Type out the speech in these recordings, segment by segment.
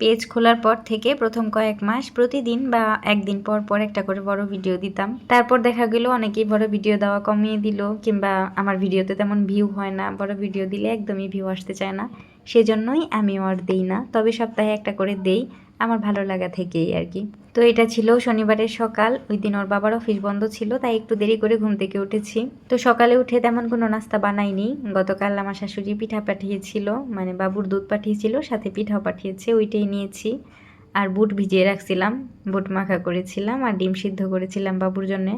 Page খোলার পর থেকে প্রথম কয়েক মাস প্রতিদিন বা একদিন পর পর একটা করে বড় ভিডিও দিতাম। তারপর দেখা গেল অনেকেই বড় ভিডিও দেওয়া কমিয়ে দিল, কিংবা আমার ভিডিওতে তেমন ভিউ হয় না, বড় ভিডিও দিলে একদমই ভিউ আসতে চায় না। সেজন্যই আমি আর দেই না, তবে সপ্তাহে একটা করে দেই, আমার ভালো লাগা থেকেই আর কি। তো এটা ছিল শনিবারের সকাল। ওই দিন ওর বাবার অফিস বন্ধ ছিল, তাই একটু দেরি করে ঘুম থেকে উঠেছি। তো সকালে উঠে তেমন কোনো নাস্তা বানাইনি। গতকাল আমার শাশুড়ি পিঠা পাঠিয়েছিল মানে বাবুর দুধ পাঠিয়েছিল, সাথে পিঠাও পাঠিয়েছে, ওইটাই নিয়েছি। আর বুট ভিজিয়ে রাখছিলাম, বুট মাখা করেছিলাম, আর ডিম সিদ্ধ করেছিলাম বাবুর জন্যে।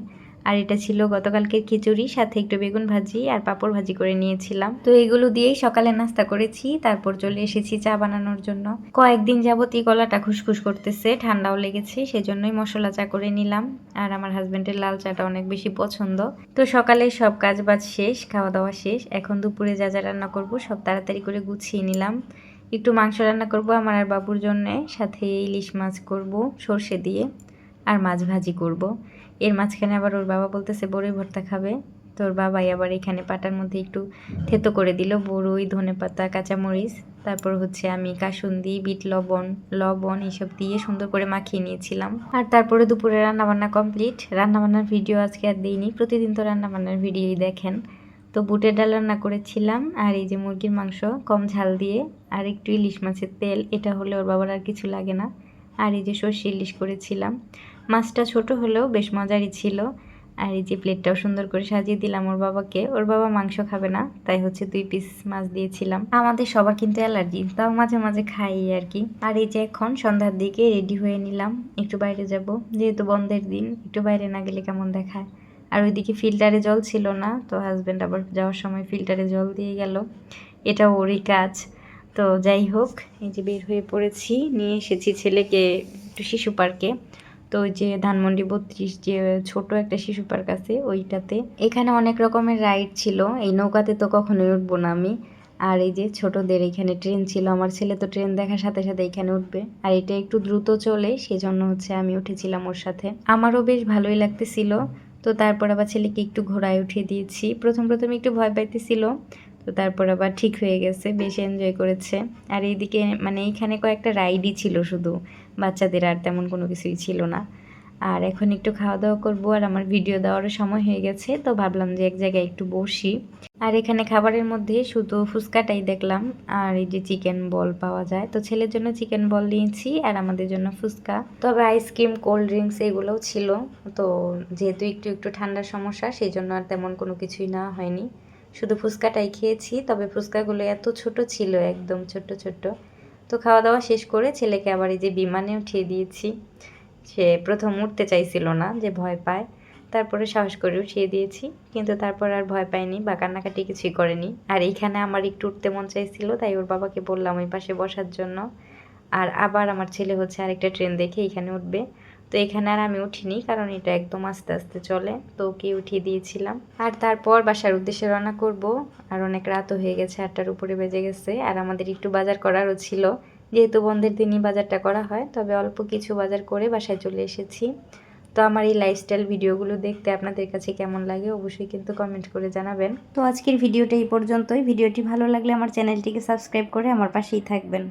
আর এটা ছিল গতকালকের খিচুড়ি, সাথে একটু বেগুন ভাজি আর পাঁপড় ভাজি করে নিয়েছিলাম। তো এগুলো দিয়েই সকালে নাস্তা করেছি, তারপর চলে এসেছি চা বানানোর জন্য। কয়েকদিন যাবত এই গলাটা খুসখুস করতেছে, ঠান্ডাও লেগেছে, সেজন্যই মশলা চা করে নিলাম। আর আমার হাজব্যান্ডের লাল চাটা অনেক বেশি পছন্দ। তো সকালে সব কাজ বাজ শেষ খাওয়া দাওয়া শেষ। এখন দুপুরে যা যা রান্না করব সব তাড়াতাড়ি করে গুছিয়ে নিলাম। একটু মাংস রান্না করব আমার আর বাবুর জন্যে, সাথে ইলিশ মাছ করব সর্ষে দিয়ে। আর মাছ ভাজি করব। এর মাঝখানে আবার ওর বাবা বলতেছে, বড়ই ভর্তা খাবে। তো ওর বাবাই আবার এখানে পাটার মধ্যে একটু থেতো করে দিল, বড়ই ধনে পাতা, কাঁচামরিচ, তারপর হচ্ছে আমি কাসুন্দি, বিট, লবণ লবণ এইসব দিয়ে সুন্দর করে মাখিয়ে নিয়েছিলাম। আর তারপরে দুপুরে রান্নাবান্না কমপ্লিট। রান্নাবান্নার ভিডিও আজকে আর দিইনি, প্রতিদিন তো রান্নাবান্নার ভিডিওই দেখেন। তো বুটের ডাল রান্না করেছিলাম, আর এই যে মুরগির মাংস, কম ঝাল দিয়ে, আর একটু ইলিশ মাছের তেল, এটা হলে ওর বাবার আর কিছু লাগে না। আর এই যে সর্ষে ইলিশ করেছিলাম। মাছটা ছোট হলেও বেশ মজারই ছিল। আর এই যে প্লেটটাও সুন্দর করে সাজিয়ে দিলাম ওর বাবাকে। ওর বাবা মাংস খাবে না, তাই হচ্ছে দুই পিস মাছ দিয়েছিলাম। আমাদের সবার কিন্তু অ্যালার্জি, তাও মাঝে মাঝে খাই আর কি। আর এই যে এখন সন্ধ্যার দিকে রেডি হয়ে নিলাম, একটু বাইরে যাব। যেহেতু বন্ধের দিন, একটু বাইরে না গেলে কেমন দেখায়। আর ওইদিকে ফিল্টারে জল ছিল না, তো হাজব্যান্ড আবার যাওয়ার সময় ফিল্টারে জল দিয়ে গেল। এটা ওরই কাজ। তো যাই হোক, এই যে বের হয়ে পড়েছি, নিয়ে এসেছি ছেলেকে, একটু শিশু পার্কে। তো যে ধানমন্ডি বত্রিশ যে ছোট একটা শিশু পার্ক আছে, ওইটাতে। এখানে অনেক রকমের রাইড ছিল, এই নৌকাতে তো কখনোই উঠবো না আমি। আর এই যে ছোটদের এখানে ট্রেন ছিল, আমার ছেলে তো ট্রেন দেখার সাথে সাথে এখানে উঠবে। আর এটা একটু দ্রুত চলে, সেজন্য হচ্ছে আমি উঠেছিলাম ওর সাথে। আমারও বেশ ভালোই লাগতেছিল। তো তারপর আবার ছেলেকে একটু ঘোড়ায় উঠিয়ে দিয়েছি। প্রথম প্রথম একটু ভয় পাইতেছিল। তো তারপর আবার ঠিক হয়ে গেছে, বেশ এনজয় করেছে। আর এইদিকে মানে এইখানে কয়েকটা রাইডই ছিল শুধু, বাচ্চাদের আর তেমন কোনো কিছুই ছিল না। আর এখন একটু খাওয়া দাওয়া করব আর আমার ভিডিও দেওয়ারও সময় হয়ে গেছে, তো ভাবলাম যে এক জায়গায় একটু বসি। আর এখানে খাবারের মধ্যে শুধু ফুচকাটাই দেখলাম, আর এই যে চিকেন বল পাওয়া যায়। তো ছেলের জন্য চিকেন বল নিয়েছি আর আমাদের জন্য ফুচকা। তবে আইসক্রিম কোল্ড ড্রিঙ্কস এগুলোও ছিল, তো যেহেতু একটু একটু ঠান্ডার সমস্যা সেই জন্য আর তেমন কোনো কিছুই নেওয়া হয়নি। শুধু ফুচকাটাই খেয়েছি, তবে ফুচকাগুলো এত ছোট ছিল, একদম ছোট্ট ছোট্ট তো খাওয়া দাওয়া শেষ করে ছেলেকে আবার এই যে বিমানে উঠিয়ে দিয়েছি। সে প্রথম উঠতে চাইছিল না যে ভয় পায়। তারপরে সাহস করে উঠিয়ে দিয়েছি, কিন্তু তারপর আর ভয় পায়নি বা কান্নাকাটি কিছুই করেনি। আর এইখানে আমার একটু উঠতে মন চাইছিল, তাই ওর বাবাকে বললাম ওই পাশে বসার জন্য। আর আবার আমার ছেলে হচ্ছে আরেকটা ট্রেন দেখে এখানে উঠবে। তো এখানে আর আমি উঠিনি, কারণ এটা একদম আস্তে আস্তে চলে। তো ওকে উঠিয়ে দিয়েছিলাম। আর তারপর বাসার উদ্দেশ্যে রান্না করব। আর অনেক রাতও হয়ে গেছে, আটটার উপরে বেজে গেছে। আর আমাদের একটু বাজার করারও ছিল। যেহেতু বন্ধের দিনই বাজারটা করা হয়, তবে অল্প কিছু বাজার করে বাসায় চলে এসেছি। তো আমার এই লাইফস্টাইল ভিডিওগুলো দেখতে আপনাদের কাছে কেমন লাগে অবশ্যই কিন্তু কমেন্ট করে জানাবেন। তো আজকের ভিডিওটা এই পর্যন্তই। ভিডিওটি ভালো লাগলে আমার চ্যানেলটিকে সাবস্ক্রাইব করে আমার পাশেই থাকবেন।